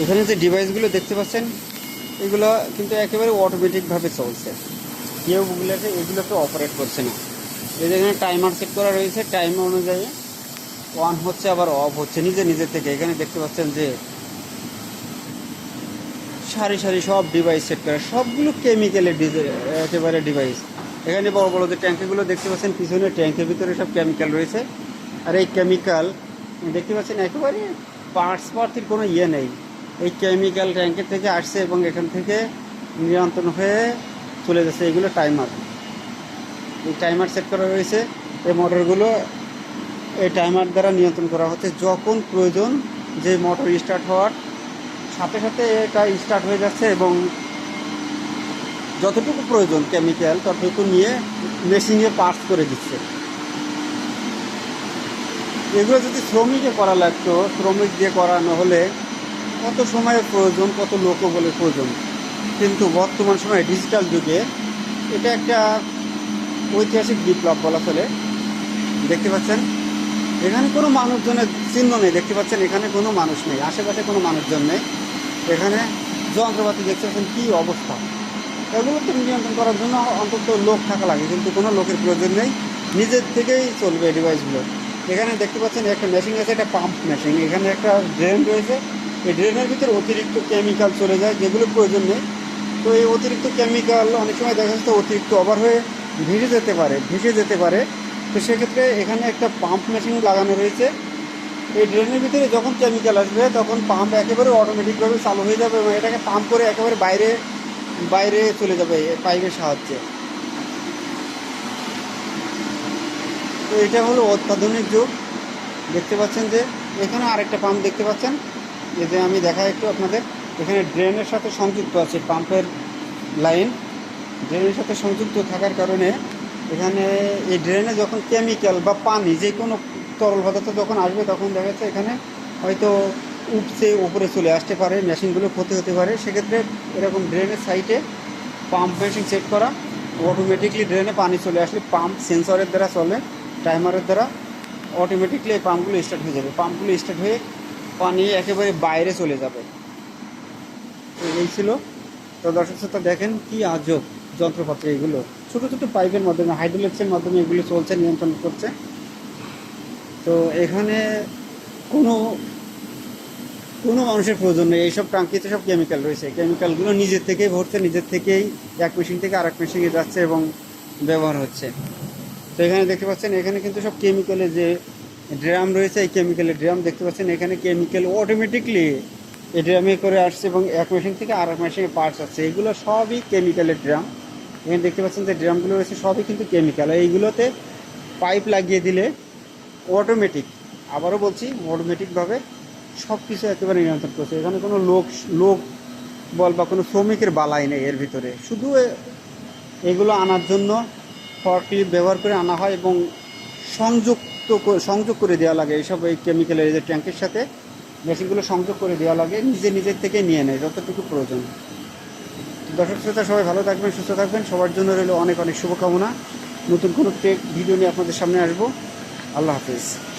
এখানে যে ডিভাইসগুলো দেখতে পাচ্ছেন, এগুলো কিন্তু একেবারে অটোমেটিকভাবে চলছে। কেউ ওগুলোকে এগুলোকে অপারেট করছে না। এই এখানে টাইমার সেট করা রয়েছে টাইম অনুযায়ী অন হচ্ছে, আবার অফ হচ্ছে, নিজে নিজের থেকে। এখানে দেখতে পাচ্ছেন যে সারি সারি সব ডিভাইস সেট করা। সবগুলো কেমিক্যালের একেবারে ডিভাইস এখানে বড় বড় যে ট্যাঙ্কিগুলো দেখতে পাচ্ছেন, পিছনে ট্যাঙ্কের ভিতরে সব কেমিক্যাল রয়েছে। আর এই কেমিক্যাল দেখতে পাচ্ছেন, একেবারে পার্টস পার্থির কোনো ইয়ে নেই। এই কেমিক্যাল ট্যাঙ্কের থেকে আসছে এবং এখান থেকে নিয়ন্ত্রণ হয়ে চলে যাচ্ছে। এগুলো টাইমার এই টাইমার সেট করা রয়েছে। এই মোটরগুলো এই টাইমার দ্বারা নিয়ন্ত্রণ করা হচ্ছে। যখন প্রয়োজন যে মোটর স্টার্ট হওয়ার সাথে সাথে এটা স্টার্ট হয়ে যাচ্ছে এবং যতটুকু প্রয়োজন কেমিক্যাল ততটুকু নিয়ে মেশিনে পাস করে দিচ্ছে। এগুলো যদি শ্রমিকে করা লাগতো, শ্রমিক দিয়ে করানো হলে কত সময়ের প্রয়োজন, কত লোকও বলে প্রয়োজন। কিন্তু বর্তমান সময়ে ডিজিটাল যুগে এটা একটা ঐতিহাসিক বিপ্লব বলা চলে। দেখতে পাচ্ছেন? এখানে কোনো মানুষজনের চিহ্ন নেই, দেখতে পাচ্ছেন? এখানে কোনো মানুষ নেই, আশেপাশে কোনো মানুষজন নেই। এখানে যন্ত্রপাতি দেখতে পাচ্ছেন কী অবস্থা। এগুলো তো নিয়ন্ত্রণ করার জন্য অন্তত লোক থাকা লাগে, কিন্তু কোনো লোকের প্রয়োজন নেই। নিজের থেকেই চলবে ডিভাইসগুলো এখানে দেখতে পাচ্ছেন একটা মেশিন আছে, একটা পাম্প মেশিন এখানে একটা ড্রেন রয়েছে। এই ড্রেনের ভিতরে অতিরিক্ত কেমিক্যাল চলে যায়, যেগুলো প্রয়োজন নেই। তো এই অতিরিক্ত কেমিক্যাল অনেক সময় দেখা যাচ্ছে অতিরিক্ত ওভার হয়ে ভিজে যেতে পারে ভেসে যেতে পারে। তো সেক্ষেত্রে এখানে একটা পাম্প মেশিন লাগানো রয়েছে। এই ড্রেনের ভিতরে যখন কেমিক্যাল আসবে, তখন পাম্প একেবারে অটোমেটিকভাবে চালু হয়ে যাবে এবং এটাকে পাম্প করে একেবারে বাইরে বাইরে চলে যাবে পাইপের সাহায্যে। তো এটা হলো অত্যাধুনিক যুগ। দেখতে পাচ্ছেন যে এখানে আরেকটা পাম্প দেখতে পাচ্ছেন। যে আমি দেখা একটু আপনাদের, এখানে ড্রেনের সাথে সংযুক্ত আছে পাম্পের লাইন। ড্রেনের সাথে সংযুক্ত থাকার কারণে এখানে এই ড্রেনে যখন কেমিক্যাল বা পানি যে কোনো তরল পদার্থ যখন আসবে, তখন দেখা যাচ্ছে এখানে হয়তো উঠছে উপরে চলে আসতে পারে, মেশিনগুলো ক্ষতি হতে পারে। সেক্ষেত্রে এরকম ড্রেনের সাইটে পাম্প মেশিন সেট করা অটোমেটিকলি ড্রেনে পানি চলে আসলে পাম্প সেন্সরের দ্বারা চলে, টাইমারের দ্বারা অটোমেটিকলি এই পাম্পগুলো স্টার্ট হয়ে যাবে। পাম্পগুলো স্টার্ট হয়ে পানি একেবারে বাইরে চলে যাবে। তো এই ছিল। তো দর্শক শ্রোতা, দেখেন কি আজব যন্ত্রপাতি এগুলো। ছোটো ছোটো পাইপের মাধ্যমে, হাইড্রোলিক্সের মাধ্যমে এগুলো চলছে, নিয়ন্ত্রণ করছে। তো এখানে কোনো কোনো মানুষের প্রয়োজন নেই। এইসব টাঙ্কিতে সব কেমিক্যাল রয়েছে। কেমিক্যালগুলো নিজের থেকেই ভরছে নিজের থেকেই এক মেশিন থেকে আরেক মেশিনে যাচ্ছে এবং ব্যবহার হচ্ছে। তো এখানে দেখতে পাচ্ছেন, এখানে কিন্তু সব কেমিক্যালের যে ড্রাম রয়েছে, এই কেমিক্যালের ড্রাম দেখতে পাচ্ছেন। এখানে কেমিক্যাল অটোমেটিকলি এই ড্রামে করে আসছে এবং এক মেশিন থেকে আরেক মেশিনে পার্টস আসছে। এগুলো সবই কেমিক্যালের ড্রাম এখানে দেখতে পাচ্ছেন যে ড্রামগুলো রয়েছে, সবই কিন্তু কেমিক্যাল এইগুলোতে পাইপ লাগিয়ে দিলে অটোমেটিক আবারও বলছি অটোমেটিকভাবে সব কিছু একেবারে নিয়ন্ত্রণ করছে। এখানে কোনো লোক লোক বল বা কোনো শ্রমিকের বালাই নেই এর ভিতরে। শুধু এগুলো আনার জন্য ফর্কলিফট ব্যবহার করে আনা হয় এবং সংযুক্ত করে- সংযোগ করে দেওয়া লাগে। এইসব এই কেমিক্যালের যে ট্যাঙ্কের সাথে মেশিনগুলো সংযোগ করে দেওয়া লাগে, নিজে নিজের থেকে নিয়ে নেয়, যতটুকু প্রয়োজন। দর্শক শ্রোতা, সবাই ভালো থাকবেন, সুস্থ থাকবেন। সবার জন্য রইল অনেক অনেক শুভকামনা। নতুন কোনো টেক ভিডিও নিয়ে আপনাদের সামনে আসব। আল্লাহ হাফিজ।